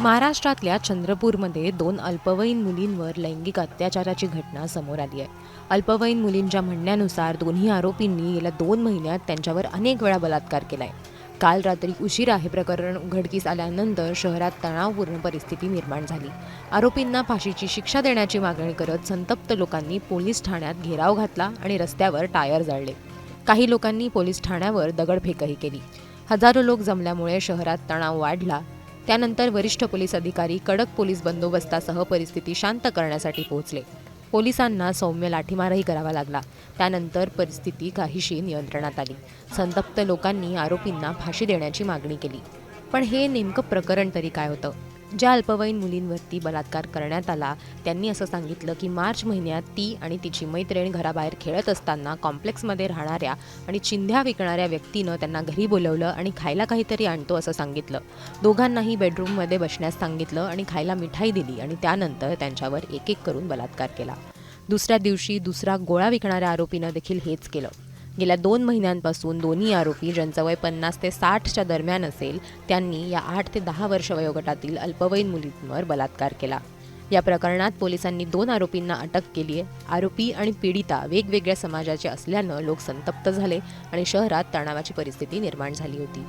महाराष्ट्रातल्या चंद्रपूरमध्ये दोन अल्पवयीन मुलींवर लैंगिक अत्याचाराची घटना समोर आली आहे. अल्पवयीन मुलींच्या म्हणण्यानुसार दोन्ही आरोपींनी गेल्या दोन महिन्यात त्यांच्यावर अनेक वेळा बलात्कार केलाय. काल रात्री उशिरा हे प्रकरण उघडकीस आल्यानंतर शहरात तणावपूर्ण परिस्थिती निर्माण झाली. आरोपींना फाशीची शिक्षा देण्याची मागणी करत संतप्त लोकांनी पोलीस ठाण्यात घेराव घातला आणि रस्त्यावर टायर जाळले. काही लोकांनी पोलीस ठाण्यावर दगडफेकही केली. हजारो लोक जमल्यामुळे शहरात तणाव वाढला. त्यानंतर वरिष्ठ पोलीस अधिकारी कडक पोलीस बंदोबस्तासह परिस्थिती शांत करण्यासाठी पोहोचले. पोलिसांना सौम्य लाठीमारही करावा लागला. त्यानंतर परिस्थिती काहीशी नियंत्रणात आली. संतप्त लोकांनी आरोपींना फाशी देण्याची मागणी केली. पण हे नेमकं प्रकरण तरी काय होतं? ज्या अल्पवयीन मुलींवरती बलात्कार करण्यात आला त्यांनी असं सांगितलं की मार्च महिन्यात ती आणि तिची मैत्रीण घराबाहेर खेळत असताना कॉम्प्लेक्समध्ये राहणाऱ्या आणि चिंध्या विकणाऱ्या व्यक्तीनं त्यांना घरी बोलवलं आणि खायला काहीतरी आणतो असं सांगितलं. दोघांनाही बेडरूममध्ये बसण्यास सांगितलं आणि खायला मिठाई दिली आणि त्यानंतर त्यांच्यावर एक एक करून बलात्कार केला. दुसऱ्या दिवशी दुसरा गोळा विकणाऱ्या आरोपीनं देखील हेच केलं. गेल्या दोन महिन्यांपासून दोन्ही आरोपी ज्यांचं वय पन्नास ते साठच्या दरम्यान असेल त्यांनी या आठ ते दहा वर्ष वयोगटातील अल्पवयीन मुलींवर बलात्कार केला. या प्रकरणात पोलिसांनी दोन आरोपींना अटक केली आहे. आरोपी आणि पीडिता वेगवेगळ्या समाजाचे असल्यानं लोक संतप्त झाले आणि शहरात तणावाची परिस्थिती निर्माण झाली होती.